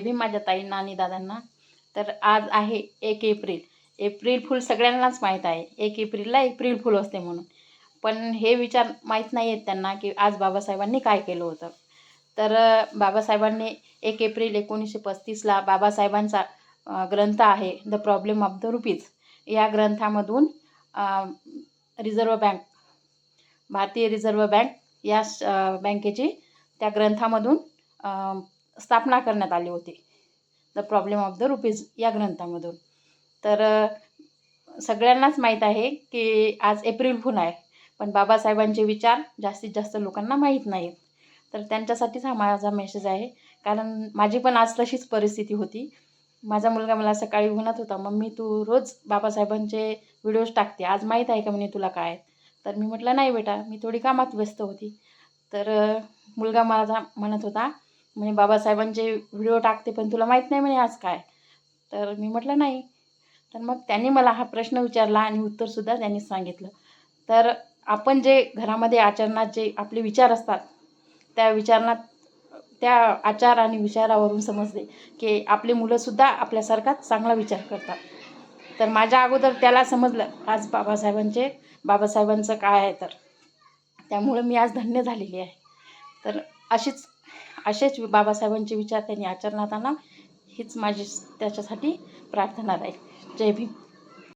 मी माझ्या ताईंना आणि दादांना. तर आज आहे एक एप्रिल. एप्रिल फुल सगळ्यांनाच माहीत आहे. एक एप्रिलला एप्रिल फुल असते म्हणून. पण हे विचार माहीत नाही आहेत त्यांना की आज बाबासाहेबांनी काय केलं होतं. तर बाबासाहेबांनी एक एप्रिल एकोणीसशे पस्तीसला बाबासाहेबांचा ग्रंथ आहे the problem of the rupees या ग्रंथामधून रिझर्व बँक भारतीय रिझर्व बँक या बँकेची त्या ग्रंथामधून स्थापना करण्यात आली होती. The problem of the rupees या ग्रंथामधून. तर सगळ्यांनाच माहीत आहे की आज एप्रिल फुल आहे. पण बाबासाहेबांचे विचार जास्तीत जास्त लोकांना माहीत नाहीत. तर त्यांच्यासाठीच हा माझा मेसेज आहे. कारण माझी पण आज तशीच परिस्थिती होती. माझा मुलगा मला सकाळी म्हणत होता मम्मी तू रोज बाबासाहेबांचे व्हिडिओज टाकते. आज माहीत आहे का म्हणे तुला काय? तर मी म्हटलं नाही बेटा मी थोडी कामात व्यस्त होती. तर मुलगा माझा म्हणत होता म्हणे बाबासाहेबांचे व्हिडिओ टाकते पण तुला माहीत नाही म्हणे आज काय. तर मी म्हटलं नाही. तर मग त्यांनी मला हा प्रश्न विचारला आणि उत्तरसुद्धा त्यांनी सांगितलं. तर आपण जे घरामध्ये आचरणात जे आपले विचार असतात त्या विचारणात त्या आचार आणि विचारावरून समजते की आपली मुलंसुद्धा आपल्यासारखाच चांगला विचार करतात. तर माझ्या अगोदर त्याला समजलं आज बाबासाहेबांचे बाबासाहेबांचं काय आहे तर? त्यामुळं मी आज धन्य झालेली आहे. तर अशीच असेच बाबासाहेबांचे विचार त्यांनी आचरणात आणा हीच माझी त्याच्यासाठी प्रार्थना राहील. जय भीम.